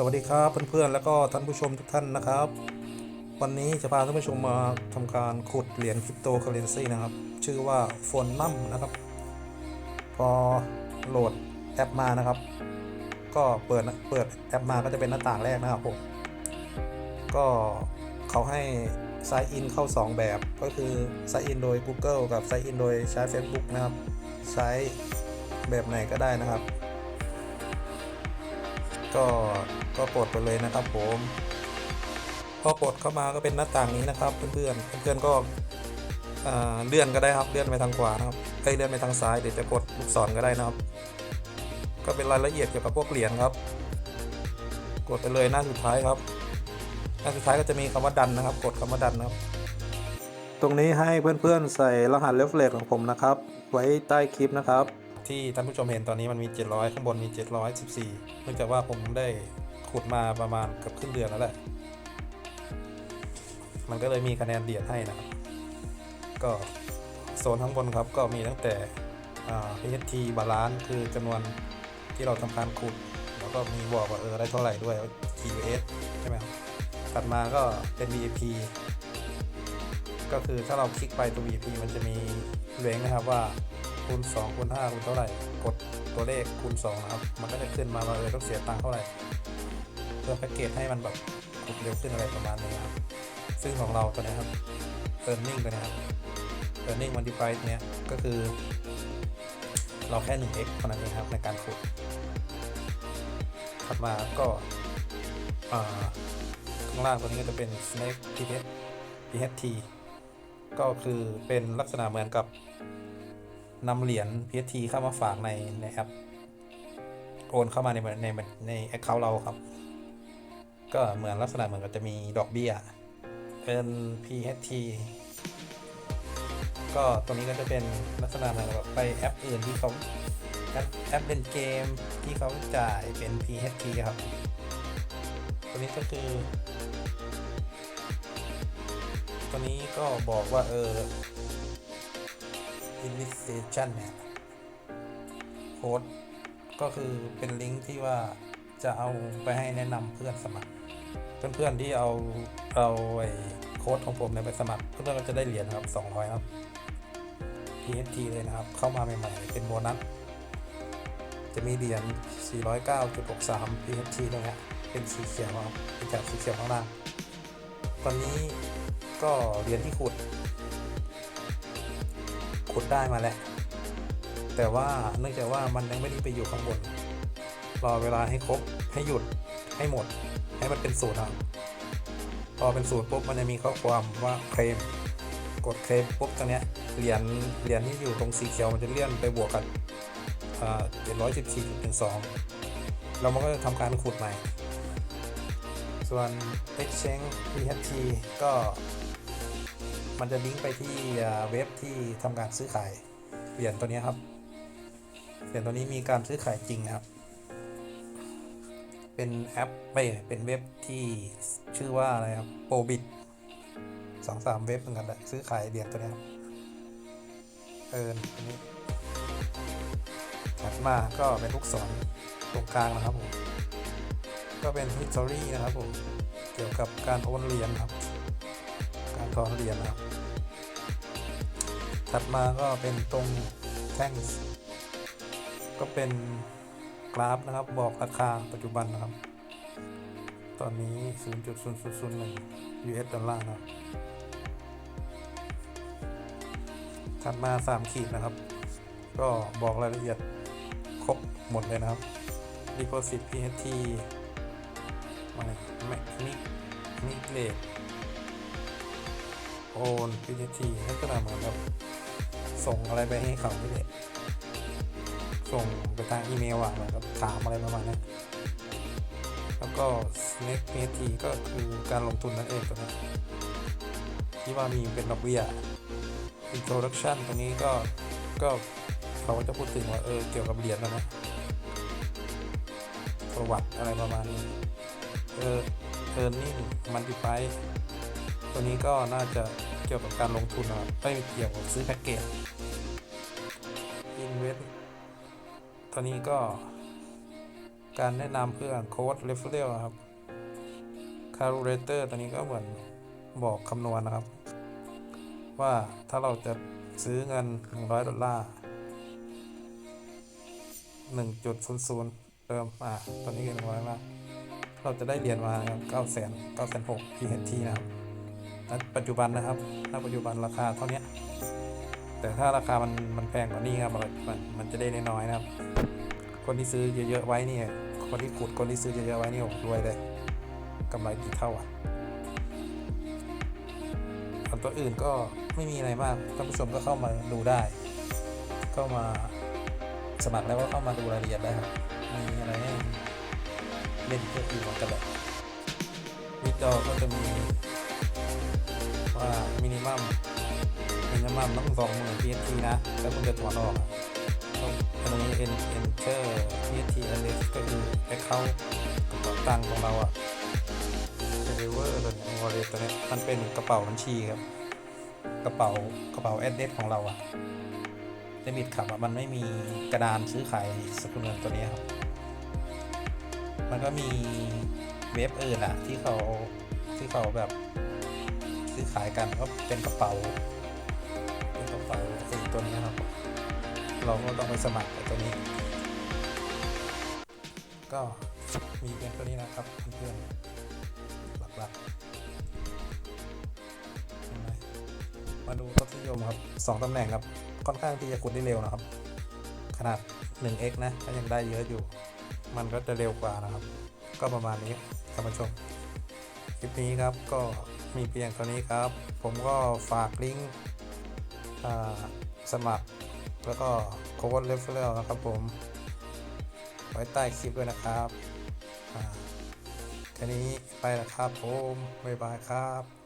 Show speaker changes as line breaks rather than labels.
สวัสดีครับเพื่อนๆแล้วก็ท่านผู้ชมทุกท่านนะครับ วันนี้จะพาท่านผู้ชมมาทำการขุดเหรียญคริปโตเคอเรนซีนะครับ ชื่อว่าโฟนนัมนะครับ พอโหลดแอปมานะครับ ก็เปิดเปิดแอปมาก็จะเป็นหน้าต่างแรกนะครับผมก็เขาให้ sign in เข้า 2 แบบก็คือ sign in โดย Google กับ sign in โดยใช้ Facebook นะครับ ใช้แบบไหนก็ได้นะครับ ก็ก็กดไปเลยนะครับผมพอกดเข้ามาก็เป็นหน้าต่างนี้นะครับ เพื่อนๆเพื่อนๆก็อ่าเลื่อนก็ได้ครับเลื่อนไปทางขวานะครับเอ้เลื่อนไปทางซ้ายเดี๋ยวจะกดลูกศรก็ได้นะครับ ก็เป็นรายละเอียดเกี่ยวกับพวกเหรียญครับ กดไปเลยหน้าสุดท้ายครับ หน้าสุดท้ายก็จะมีคำว่าดันนะครับ กดคำว่าดันนะครับ ตรงนี้ให้เพื่อนๆใส่รหัสเลฟเลของผมนะครับ ไว้ใต้คลิปนะครับ ที่ท่านผู้ชมเห็นตอนนี้มันมี 700 ข้างบนมี 714 เนื่องจากว่าผมได้ขุดมาประมาณเกือบครึ่งเดือนแล้วแหละ มันก็เลยมีคะแนนเดียดให้นะครับ ก็โซนข้างบนครับก็มีตั้งแต่อ่า PHT บาลานซ์คือจำนวนที่เราทำการขุด แล้วก็มีบอกว่าเออได้เท่าไหร่ด้วย TUS ใช่ไหมครับถัดมาก็เป็น VIP ก็คือถ้าเราคลิกไปตัว VIP มันจะมีเล้งนะครับว่า คูณ2คูณ5คูณเท่าไหร่ กดตัวเลขคูณ2นะครับ มันก็จะขึ้นมาว่าเออต้องเสียตังค์เท่าไหร่ เพื่อแพ็กเกจให้มันแบบขุดเร็วขึ้นอะไรประมาณนี้ครับ ซึ่งของเราตัวนี้ครับ earning ตัวนี้ครับ earning multiply เนี้ยก็คือ เราแค่ 1x เท่านั้นเองครับในการขุดถัดมาก็ข้างล่างตัวนี้ก็จะเป็น snake ph pht ก็คือเป็นลักษณะเหมือนกับ นำเหรียญ pht เข้ามาฝากในในแอปโอนเข้ามาในในใน account เราครับ ก็เหมือนลักษณะเหมือนกับจะมีดอกเบี้ย เป็น pht ก็ตัวนี้ก็จะเป็นลักษณะเหมือนกับไปแอปอื่นที่เขาแอปแอปเล่นเกมที่เขาจ่ายเป็น pht ครับ ตัวนี้ก็คือ ตัวนี้ก็บอกว่าเออ invitation เนี่ยโค้ดก็คือเป็นลิงก์ที่ว่าจะเอาไปให้แนะนำเพื่อนสมัคร เพื่อนๆที่เอาเอาไอ้โค้ดของผมเนี่ยไปสมัคร เพื่อนๆก็จะได้เหรียญครับ 200 ครับ PHT เลยนะครับ เข้ามาใหม่ๆ เป็นโบนัส จะมีเหรียญ 409.63 PHT ตรงเนี้ยเป็นสีเขียวครับเป็นจากสีเขียวข้างล่าง ตอนนี้ก็เหรียญที่ขุด ขุดได้มาแล้ว แต่ว่าเนื่องจากว่ามันยังไม่ได้ไปอยู่ข้างบน รอเวลาให้ครบให้หยุดให้หมด ให้มันเป็นศูนย์ครับพอเป็นศูนย์ปุ๊บมันจะมีข้อความว่าเคลมกดเคลมปุ๊บตรงเนี้ยเหรียญเหรียญที่อยู่ตรงสีเขียวมันจะเลื่อนไปบวกกันเจ็ดร้อยสิบสี่จุดสองแล้วมันก็จะทำการขุดใหม่ ส่วน Exchange PHT ก็ มันจะลิงก์ไปที่เว็บที่ทำการซื้อขายเหรียญตัวนี้ครับเหรียญตัวนี้มีการซื้อขายจริงครับ เป็นแอปไม่เป็นเว็บที่ชื่อว่าอะไรครับโปรบิดสองสามเว็บเหมือนกันแหละซื้อขายเหรียญตัวนี้ครับเอินอันนี้ถัดมาก็เป็นลูกศรตรงกลางนะครับผมก็เป็น history นะครับผมเกี่ยวกับการโอนเหรียญครับ การถอเรียญนะครับ ถัดมาก็เป็นตรงแท่งก็เป็นกราฟนะครับบอกราคาปัจจุบันนะครับ ตอนนี้ 0.0001 US ดอลลาร์นะครับ ถัดมา 3 ขีดนะครับ ก็บอกรายละเอียดครบหมดเลยนะครับ deposit PHT มาแมคนิกนิกเลด โอน PHT ลักษณะเหมือนกับส่งอะไรไปให้เขาที่เลยส่งไปทางอีเมลอะเหมือนกับถามอะไรประมาณนั้นแล้วก็ Snake PHT ก็คือการลงทุนนั่นเองตัวนี้ที่ว่ามีเป็นดอกเบี้ย introduction ตรงนี้ก็ก็เขาก็จะพูดถึงว่าเออเกี่ยวกับเหรียญนะนะประวัติอะไรประมาณนี้เออเออนี่มันติไปตัวนี้ก็น่าจะ เกี่ยวกับการลงทุนนะครับไม่เกี่ยวกับซื้อแพ็กเกจ Invest ตัวนี้ก็การแนะนำเพื่อโค้ดเรฟเฟอร์ครับ calculator ตัวนี้ก็เหมือนบอกคำนวณนะครับ ว่าถ้าเราจะซื้อเงิน 100 ดอลลาร์1.00เติมอ่าตัวนี้คือ100มากเราจะได้เหรียญมานะครับ9 0 0 0 0 9 6 0 0 PHT นะครับ ณปัจจุบันนะครับณปัจจุบันราคาเท่านี้แต่ถ้าราคามันมันแพงกว่านี้ครับมันมันจะได้น้อยนะครับ คนที่ซื้อเยอะๆไว้นี่คนที่ขุดคนที่ซื้อเยอะๆไว้นี่โอ้รวยเลยกำไรกี่เท่าอะส่วนตัวอื่นก็ไม่มีอะไรมากท่านผู้ชมก็เข้ามาดูได้ เข้ามาสมัครแล้วก็เข้ามาดูรายละเอียดได้ครับมีอะไรให้เล่นเพื่ออยู่เหมือนกันแหละมิดดอก็จะมี ว่ามินิมัมมินิมัมต้องสองหมื่น PST นะแล้วคุณจะถอนออกต้องอันนี้ enter PST address ก็คือ account ตังของเราอะ deliver ตัวนี้ wallet ตัวเนี้ยมันเป็นกระเป๋าบัญชีครับ กระเป๋ากระเป๋า address ของเราอะเดบิตขับอะมันไม่มีกระดานซื้อขายสกุลเงินตัวนี้ครับ มันก็มีเว็บอื่นอะที่เขาที่เขาแบบ ซื้อขายกันก็เป็นกระเป๋าเป็นกระเป๋าไอ้ตัวนี้ครับ เราก็ต้องไปสมัครตัวนี้ ก็มีเพียงตัวนี้นะครับเพื่อนหลักๆเห็นไหมมาดูทศนิยมครับสองตำแหน่งครับค่อนข้างที่จะขุดได้เร็วนะครับ ขนาด 1x นะก็ยังได้เยอะอยู่ มันก็จะเร็วกว่านะครับ ก็ประมาณนี้ท่านผู้ชมคลิปนี้ครับก็ มีเพียงเท่านี้ครับ ผมก็ฝากลิงก์สมัคร แล้วก็โค้ดเรฟเฟอร์นะครับผม ไว้ใต้คลิปด้วยนะครับอ่าแค่นี้ไปแล้วครับผม บ๊ายบายครับ